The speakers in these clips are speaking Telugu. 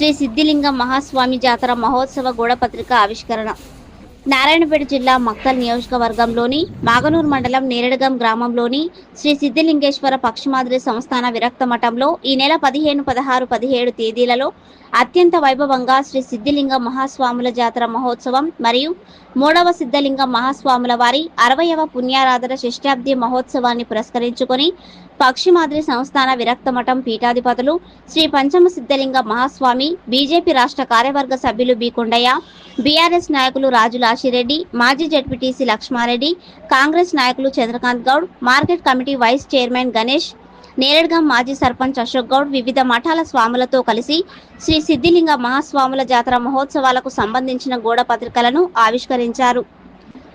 శ్రీ సిద్ధిలింగ మహాస్వామి జాతర మహోత్సవ గోడపత్రిక ఆవిష్కరణ. నారాయణపేట జిల్లా మక్కల్ నియోజకవర్గంలోని మాగనూరు మండలం నేరడగం గ్రామంలోని శ్రీ సిద్ధిలింగేశ్వర పక్షిమాద్రి సంస్థాన విరక్త మఠంలో ఈ నెల పదిహేను పదహారు పదిహేడు తేదీలలో అత్యంత వైభవంగా శ్రీ సిద్ధిలింగ మహాస్వాముల జాతర మహోత్సవం మరియు మూడవ సిద్ధలింగ మహాస్వాముల వారి అరవయవ పుణ్యారాధన శిష్టాబ్ది మహోత్సవాన్ని పురస్కరించుకొని పక్షిమాద్రి సంస్థాన విరక్త మఠం పీఠాధిపతులు శ్రీ పంచమ సిద్ధలింగ మహాస్వామి బీజేపీ రాష్ట్ర కార్యవర్గ సభ్యులు బి. కొండయ్య బీఆర్ఎస్ నాయకులు రాజు లాషిరెడ్డి మాజీ జడ్పీటీసీ లక్ష్మారెడ్డి కాంగ్రెస్ నాయకులు Chandrakanth Goud market committee vice chairman Ganesh Neradgam మాజీ సర్పంచ్ అశోక్ గౌడ్ వివిధ మఠాల స్వాములతో కలిసి శ్రీ సిద్ధిలింగ మహాస్వాముల జాతర మహోత్సవాలకు సంబంధించిన గోడ పత్రికలను ఆవిష్కరించారు.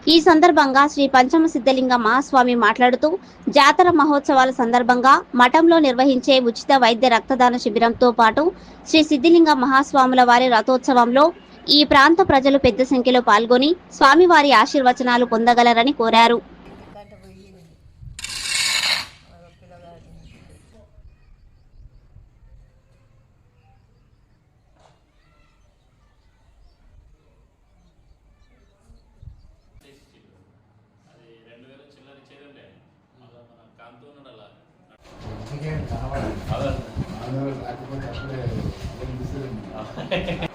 ఈ సందర్భంగా శ్రీ పంచమ సిద్ధలింగ మహాస్వామి మాట్లాడుతూ జాతర మహోత్సవాల సందర్భంగా మఠంలో నిర్వహించే ఉచిత వైద్య రక్తదాన శిబిరంతో పాటు శ్రీ సిద్ధిలింగ మహాస్వాముల వారి రథోత్సవంలో ఈ ప్రాంత ప్రజలు పెద్ద సంఖ్యలో పాల్గొని స్వామివారి ఆశీర్వచనాలు పొందగలరని కోరారు అది